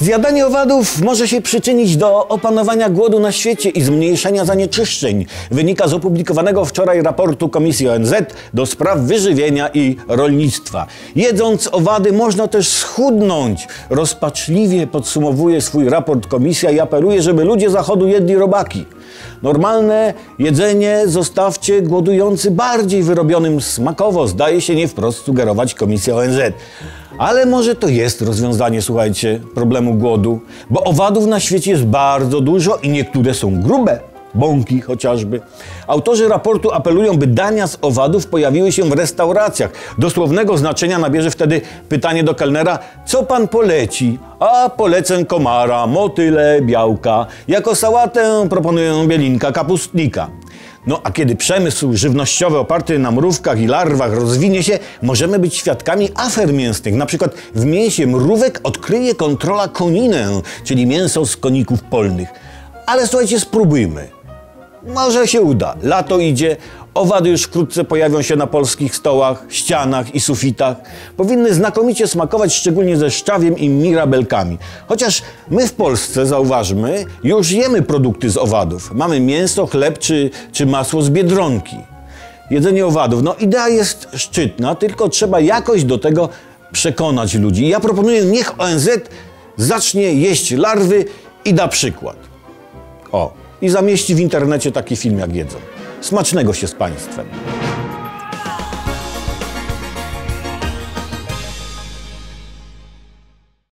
Zjadanie owadów może się przyczynić do opanowania głodu na świecie i zmniejszenia zanieczyszczeń. Wynika z opublikowanego wczoraj raportu Komisji ONZ do spraw wyżywienia i rolnictwa. Jedząc owady można też schudnąć. Rozpaczliwie podsumowuje swój raport komisja i apeluje, żeby ludzie zachodu jedli robaki. Normalne jedzenie zostawcie głodujący bardziej wyrobionym smakowo, zdaje się nie wprost sugerować Komisja ONZ. Ale może to jest rozwiązanie, słuchajcie, problemu głodu, bo owadów na świecie jest bardzo dużo i niektóre są grube. Bąki chociażby. Autorzy raportu apelują, by dania z owadów pojawiły się w restauracjach. Dosłownego znaczenia nabierze wtedy pytanie do kelnera, co pan poleci? A polecę komara, motyle, białka. Jako sałatę proponuję bielinka kapustnika. No a kiedy przemysł żywnościowy oparty na mrówkach i larwach rozwinie się, możemy być świadkami afer mięsnych. Na przykład w mięsie mrówek odkryje kontrola koninę, czyli mięso z koników polnych. Ale słuchajcie, spróbujmy. Może się uda. Lato idzie, owady już wkrótce pojawią się na polskich stołach, ścianach i sufitach. Powinny znakomicie smakować, szczególnie ze szczawiem i mirabelkami. Chociaż my w Polsce, zauważmy, już jemy produkty z owadów. Mamy mięso, chleb czy, czy masło z biedronki. Jedzenie owadów, no idea jest szczytna, tylko trzeba jakoś do tego przekonać ludzi. Ja proponuję, niech ONZ zacznie jeść larwy i da przykład. O, i zamieści w internecie taki film, jak jedzą. Smacznego się z Państwem.